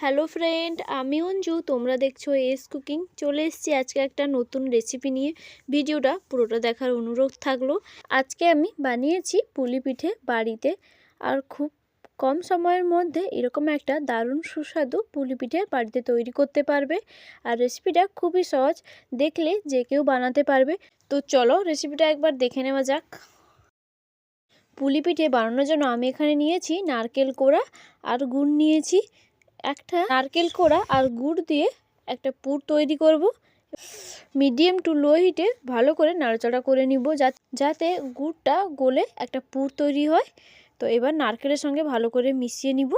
Hello friend, আমি অঞ্জু, তোমরা দেখছ এস কুকিং চলে এসেছি আজকে একটা নতুন রেসিপি নিয়ে। ভিডিওটা পুরোটা দেখার অনুরোধ থাকল। আজকে আমি বানিয়েছি পুলি পিঠে বাড়িতে আর খুব কম সময়ের মধ্যে এরকম একটা দারুণ সুস্বাদু পুলি পিঠে বাড়িতে তৈরি করতে পারবে। আর রেসিপিটা খুবই সহজ, দেখলে যে কেউ বানাতে পারবে। তো চলো রেসিপিটা একবার দেখে নেওয়া যাক। পুলি পিঠে বানানোর জন্য আমি এখানে নিয়েছি নারকেল কোড়া আর গুড় নিয়েছি। একটা নারকেল কোড়া আর গুড় দিয়ে একটা পুর তৈরি করব। মিডিয়াম টু লো হিটে ভালো করে নাড়াচাড়া করে নিব যাতে গুড়টা গলে একটা পুর তৈরি হয়। তো এবার নারকেলের সঙ্গে ভালো করে মিশিয়ে নিব।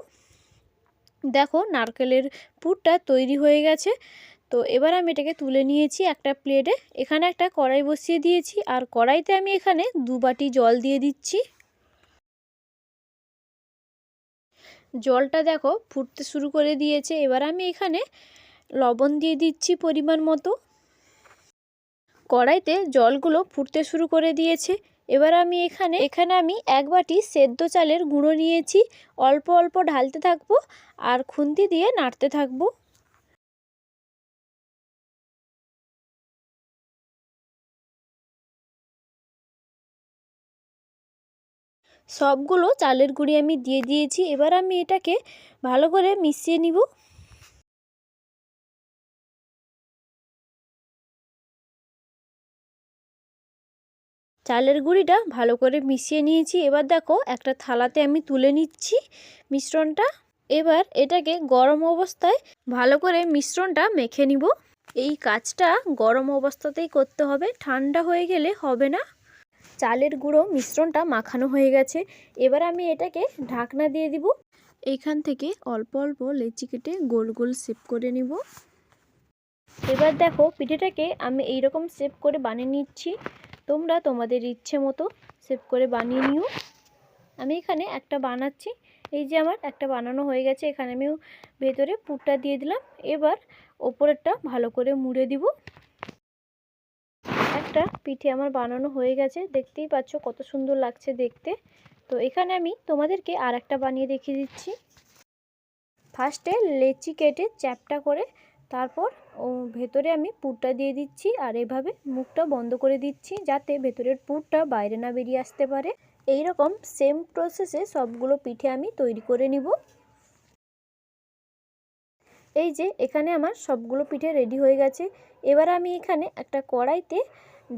দেখো নারকেলের পুরটা তৈরি হয়ে গেছে। তো এবার আমি এটাকে তুলে নিয়েছি একটা প্লেটে। এখানে একটা কড়াই বসিয়ে দিয়েছি। আর কড়াইতে আমি এখানে দু বাটি জল দিয়ে দিচ্ছি। জলটা দেখো ফুটতে শুরু করে দিয়েছে। এবার আমি এখানে লবণ দিয়ে দিচ্ছি পরিমাণ মতো। কড়াইতে জলগুলো ফুটতে শুরু করে দিয়েছে। এবার আমি এখানে এখানে আমি এক বাটি সেদ্ধ চালের গুঁড়ো নিয়েছি। অল্প অল্প ঢালতে থাকব আর খুন্তি দিয়ে নাড়তে থাকব। সবগুলো চালের গুঁড়ি আমি দিয়ে দিয়েছি। এবার আমি এটাকে ভালো করে মিশিয়ে নিব। চালের গুঁড়িটা ভালো করে মিশিয়ে নিয়েছি। এবার দেখো একটা থালাতে আমি তুলে নিচ্ছি মিশ্রণটা। এবার এটাকে গরম অবস্থায় ভালো করে মিশ্রণটা মেখে নিব। এই কাজটা গরম অবস্থাতেই করতে হবে। ঠান্ডা হয়ে গেলে হবে না। চালের গুঁড়ো মিশ্রণটা মাখানো হয়ে গেছে। এবার আমি এটাকে ঢাকনা দিয়ে দিব। এইখান থেকে অল্প অল্প লেচি কেটে গোল গোল শেপ করে নিব। এবার দেখো পিঠেটাকে আমি এই রকম করে বানিয়ে নিচ্ছি। তোমরা তোমাদের ইচ্ছে মতো শেপ করে বানিয়ে নিও। আমি এখানে একটা বানাচ্ছি। এই যে আমার একটা বানানো হয়ে গেছে, এখানে আমি ভেতরে পুরটা দিয়ে দিলাম। এবার ওপরেরটা ভালো করে মুড়ে দিব। একটা পিঠে আমার বানানো হয়ে গেছে। দেখতেই পাচ্ছ কত সুন্দর লাগছে দেখতে। তো এখানে আমি তোমাদেরকে আর একটা বানিয়ে দেখিয়ে দিচ্ছি। ফার্স্টে লেচি কেটে চ্যাপটা করে তারপর ও ভেতরে আমি পুরটা দিয়ে দিচ্ছি আর এভাবে মুখটা বন্ধ করে দিচ্ছি যাতে ভেতরের পুরটা বাইরে না বেরিয়ে আসতে পারে। এই রকম সেম প্রসেসে সবগুলো পিঠে আমি তৈরি করে নিব। এই যে এখানে আমার সবগুলো পিঠে রেডি হয়ে গেছে। এবার আমি এখানে একটা কড়াইতে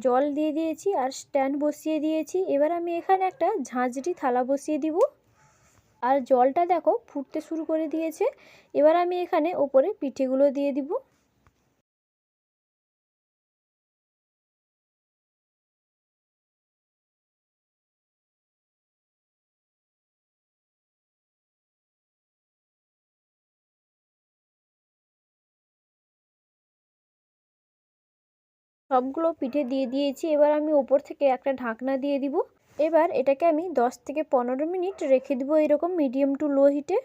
জল দিয়ে দিয়েছি আর স্ট্যান্ড বসিয়ে দিয়েছি। এবার আমি এখানে একটা ঝাঁঝরি থালা বসিয়ে দিব। আর জলটা দেখো ফুটতে শুরু করে দিয়েছে। এবার আমি এখানে ওপরে পিঠেগুলো দিয়ে দিব। সবগুলো পিঠে দিয়ে দিয়েছি। এবার আমি ওপর থেকে একটা ঢাকনা দিয়ে দিব। এবার এটাকে আমি 10 থেকে পনেরো মিনিট রেখে দিব এরকম মিডিয়াম টু লো হিটে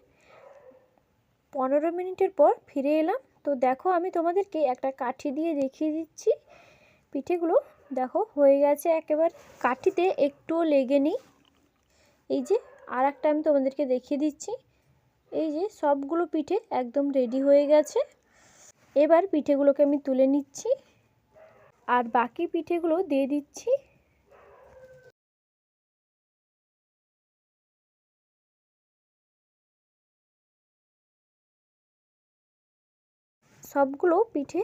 পনেরো মিনিটের পর ফিরে এলাম। তো দেখো আমি তোমাদেরকে একটা কাঠি দিয়ে দেখিয়ে দিচ্ছি। পিঠেগুলো দেখো হয়ে গেছে একেবারে। কাঠিতে একটুও লেগে নেই। এই যে আর একটা আমি তোমাদেরকে দেখিয়ে দিচ্ছি। এই যে সবগুলো পিঠে একদম রেডি হয়ে গেছে। এবার পিঠেগুলোকে আমি তুলে নিচ্ছি। আর বাকি পিঠেগুলো দিয়ে দিচ্ছি। সবগুলো পিঠে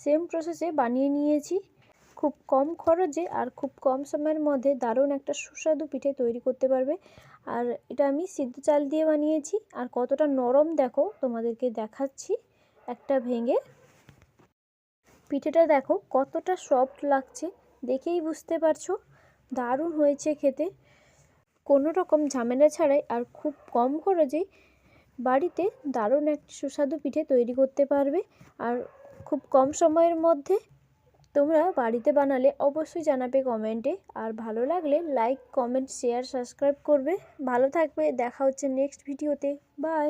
সেম প্রসেসে বানিয়ে নিয়েছি। খুব কম খরচে আর খুব কম সময়ের মধ্যে দারুণ একটা সুস্বাদু পিঠে তৈরি করতে পারবে। আর এটা আমি সিদ্ধ চাল দিয়ে বানিয়েছি। আর কতটা নরম দেখো তোমাদেরকে দেখাচ্ছি। একটা ভেঙে পিঠেটা দেখো কতটা সফট লাগছে, দেখেই বুঝতে পারছ? দারুণ হয়েছে খেতে। কোনো রকম ঝামেলা ছাড়াই আর খুব কম খরচেই বাড়িতে দারুণ এক সুস্বাদু পিঠে তৈরি করতে পারবে। আর খুব কম সময়ের মধ্যে তোমরা বাড়িতে বানালে অবশ্যই জানাবে কমেন্টে। আর ভালো লাগলে লাইক কমেন্ট শেয়ার সাবস্ক্রাইব করবে। ভালো থাকবে, দেখা হচ্ছে নেক্সট ভিডিওতে বাই